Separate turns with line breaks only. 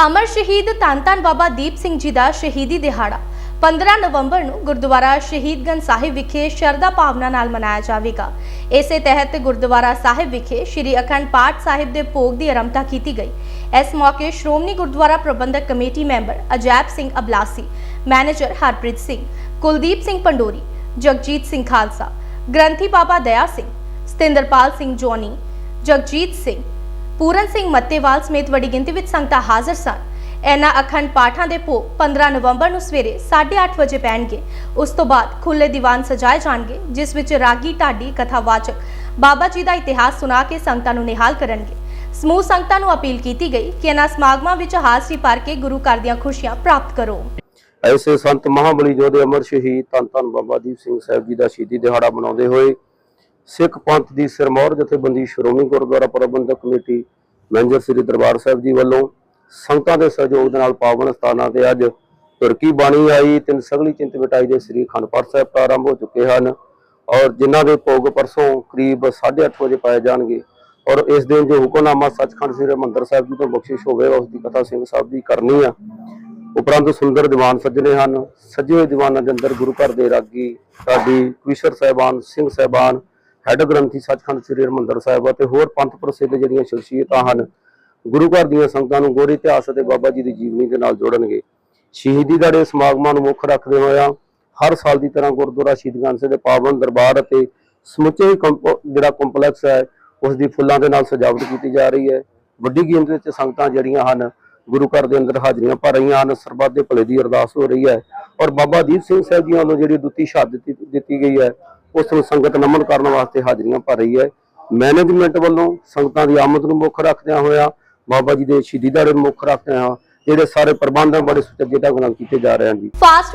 ਅਮਰ ਸ਼ਹੀਦ ਧੰਨ ਧੰਨ ਬਾਬਾ ਦੀਪ ਸਿੰਘ ਜੀ ਦਾ ਸ਼ਹੀਦੀ ਦਿਹਾੜਾ। 15 ਨਵੰਬਰ ਨੂੰ ਗੁਰਦੁਆਰਾ ਸ਼ਹੀਦਗੰਜ ਸਾਹਿਬ ਵਿਖੇ ਸ਼ਰਧਾ ਭਾਵਨਾ ਨਾਲ ਮਨਾਇਆ ਜਾਵੇਗਾ। ਇਸੇ ਤਹਿਤ ਗੁਰਦੁਆਰਾ ਸਾਹਿਬ ਵਿਖੇ ਸ੍ਰੀ ਅਖੰਡ ਪਾਠ ਸਾਹਿਬ ਦੇ ਭੋਗ ਦੀ ਆਰੰਭਤਾ ਕੀਤੀ ਗਈ। ਇਸ ਮੌਕੇ Shiromani Gurdwara Prabandhak committee member Ajaib Singh Ablasi, manager Harpreet Singh, Kuldeep Singh Pandori, Jagjit Singh Khalsa, ਗ੍ਰੰਥੀ ਬਾਬਾ ਦਇਆ ਸਿੰਘ, ਸਤਿੰਦਰਪਾਲ ਸਿੰਘ ਜੋਨੀ, ਜਗਜੀਤ ਸਿੰਘ ਪੂਰਨ ਸਿੰਘ ਮੱਤੇਵਾਲ ਸਮੇਤ ਵੱਡੀ ਗਿਣਤੀ ਵਿੱਚ ਸੰਗਤਾਂ ਹਾਜ਼ਰ ਸਨ। ਇਹਨਾਂ ਅਖੰਡ ਪਾਠਾਂ ਦੇ ਭੋਗ 15 ਨਵੰਬਰ ਨੂੰ ਸਵੇਰੇ 8:30 ਵਜੇ ਪੈਣਗੇ। ਉਸ ਤੋਂ ਬਾਅਦ ਖੁੱਲੇ ਦੀਵਾਨ ਸਜਾਏ ਜਾਣਗੇ, ਜਿਸ ਵਿੱਚ ਰਾਗੀ ਢਾਡੀ ਕਥਾਵਾਚਕ ਬਾਬਾ ਜੀ ਦਾ ਇਤਿਹਾਸ ਸੁਣਾ ਕੇ ਸੰਗਤਾਂ ਨੂੰ ਨਿਹਾਲ ਕਰਨਗੇ। ਸਮੂਹ ਸੰਗਤਾਂ ਨੂੰ ਅਪੀਲ ਕੀਤੀ ਗਈ ਕਿ ਇਹਨਾਂ ਸਮਾਗਮਾਂ ਵਿੱਚ ਹਾਜ਼ਰੀ ਭਰ ਕੇ ਗੁਰੂ ਘਰ ਦੀਆਂ ਖੁਸ਼ੀਆਂ ਪ੍ਰਾਪਤ ਕਰੋ।
ਐਸੇ ਸੰਤ ਮਹਾਬਲੀ ਯੋਧੇ ਅਮਰ ਸ਼ਹੀਦ ਧੰਨ ਧੰਨ ਬਾਬਾ ਦੀਪ ਸਿੰਘ ਸਾਹਿਬ ਜੀ ਦਾ ਸ਼ਹੀਦੀ ਦਿਹਾੜਾ ਮਨਾਉਂਦੇ ਹੋਏ ਸਿੱਖ ਪੰਥ ਦੀ ਸਿਰਮੌਰ ਜਥੇਬੰਦੀ ਸ਼੍ਰੋਮਣੀ ਗੁਰਦੁਆਰਾ ਪ੍ਰਬੰਧਕ ਕਮੇਟੀ ਮੈਨੇਜਰ ਸ੍ਰੀ ਦਰਬਾਰ ਸਾਹਿਬ ਜੀ ਵੱਲੋਂ ਸੰਗਤਾਂ ਦੇ ਸਹਿਯੋਗ ਦੇ ਨਾਲ ਪਾਵਨ ਸਥਾਨਾਂ ਤੇ ਅੱਜ ਤੁਰਕੀ ਬਾਣੀ ਆਈ, ਤਿੰਨ ਸਗਲੀ ਚਿੰਤ ਮਿਟਾਈ ਦੇ ਸ੍ਰੀ ਅਖੰਡ ਪਾਠ ਸਾਹਿਬ ਪ੍ਰਾਰੰਭ ਹੋ ਚੁੱਕੇ ਹਨ ਔਰ ਜਿਨ੍ਹਾਂ ਦੇ ਭੋਗ ਪਰਸੋਂ ਕਰੀਬ 8:30 ਵਜੇ ਪਾਏ ਜਾਣਗੇ ਔਰ ਇਸ ਦਿਨ ਜੋ ਹੁਕਮਨਾਮਾ ਸੱਚਖੰਡ ਸ੍ਰੀ ਹਰਿਮੰਦਰ ਸਾਹਿਬ ਜੀ ਤੋਂ ਬਖਸ਼ਿਸ਼ ਹੋਵੇ, ਉਸ ਦੀ ਕਥਾ ਸਿੰਘ ਸਾਹਿਬ ਦੀ ਕਰਨੀ ਆ। ਉਪਰੰਤ ਸੁੰਦਰ ਦੀਵਾਨ ਸੱਜਣੇ ਹਨ। ਸੱਜੇ ਹੋਏ ਦੀਵਾਨਾਂ ਦੇ ਅੰਦਰ ਗੁਰੂ ਘਰ ਦੇ ਰਾਗੀ ਸਾਡੀ ਕਵੀਸ਼ਰ ਸਾਹਿਬਾਨ, ਸਿੰਘ ਸਾਹਿਬਾਨ ਹੈੱਡ ਗ੍ਰੰਥੀ ਸੱਚਖੰਡ ਸ੍ਰੀ ਹਰਿਮੰਦਰ ਸਾਹਿਬ ਅਤੇ ਹੋਰ ਪੰਥ ਪ੍ਰਸਿੱਧ ਜਿਹੜੀਆਂ ਸ਼ਖਸੀਅਤਾਂ ਹਨ, ਗੁਰੂ ਘਰ ਦੀਆਂ ਸੰਗਤਾਂ ਨੂੰ ਗੋਰੇ ਇਤਿਹਾਸ ਅਤੇ ਬਾਬਾ ਜੀ ਦੀ ਜੀਵਨੀ ਦੇ ਨਾਲ ਜੋੜਨਗੇ। ਸ਼ਹੀਦੀ ਦਾੜੇ ਸਮਾਗਮਾਂ ਨੂੰ ਮੁੱਖ ਰੱਖਦੇ ਹੋਇਆ ਹਰ ਸਾਲ ਦੀ ਤਰ੍ਹਾਂ ਗੁਰਦੁਆਰਾ ਸ਼ਹੀਦਗੰਜ ਸਾਹਿਬ ਦੇ ਪਾਵਨ ਦਰਬਾਰ ਅਤੇ ਸਮੁੱਚੇ ਕੰਪ- ਜਿਹੜਾ ਕੰਪਲੈਕਸ ਹੈ, ਉਸ ਦੀ ਫੁੱਲਾਂ ਦੇ ਨਾਲ ਸਜਾਵਟ ਕੀਤੀ ਜਾ ਰਹੀ ਹੈ। ਵੱਡੀ ਗਿਣਤੀ ਵਿੱਚ ਸੰਗਤਾਂ ਜਿਹੜੀਆਂ ਹਨ, ਗੁਰੂ ਘਰ ਦੇ ਅੰਦਰ ਹਾਜ਼ਰੀਆਂ ਭਰ ਰਹੀਆਂ ਹਨ, ਸਰਬੱਤ ਦੇ ਭਲੇ ਦੀ ਅਰਦਾਸ ਹੋ ਰਹੀ ਹੈ ਔਰ ਬਾਬਾ ਦੀਪ ਸਿੰਘ ਸਾਹਿਬ ਜੀ ਵੱਲੋਂ ਜਿਹੜੀ ਦੁੱਤੀ ਸ਼ਹਾਦਤ ਦਿੱਤੀ- ਦਿੱਤੀ ਗਈ ਹੈ ਉਸ ਨੂੰ ਸੰਗਤ ਨਮਨ ਕਰਨ ਵਾਸਤੇ ਹਾਜ਼ਰੀਆਂ ਭਰ ਰਹੀ ਹੈ। ਮੈਨੇਜਮੈਂਟ ਵੱਲੋਂ ਸੰਗਤਾਂ ਦੀ ਆਮਦ ਨੂੰ ਮੁੱਖ ਰੱਖਦਿਆਂ ਹੋਇਆ, ਬਾਬਾ ਜੀ ਦੇ ਸ਼ਹੀਦੀ ਦਾੜੇ ਨੂੰ ਮੁੱਖ ਰੱਖਦਿਆਂ ਹੋਇਆ, ਜਿਹੜੇ ਸਾਰੇ ਪ੍ਰਬੰਧ ਬੜੇ ਸੁਚੱਜੇ ਢੰਗ ਨਾਲ ਕੀਤੇ ਜਾ ਰਹੇ ਹਨ ਜੀ।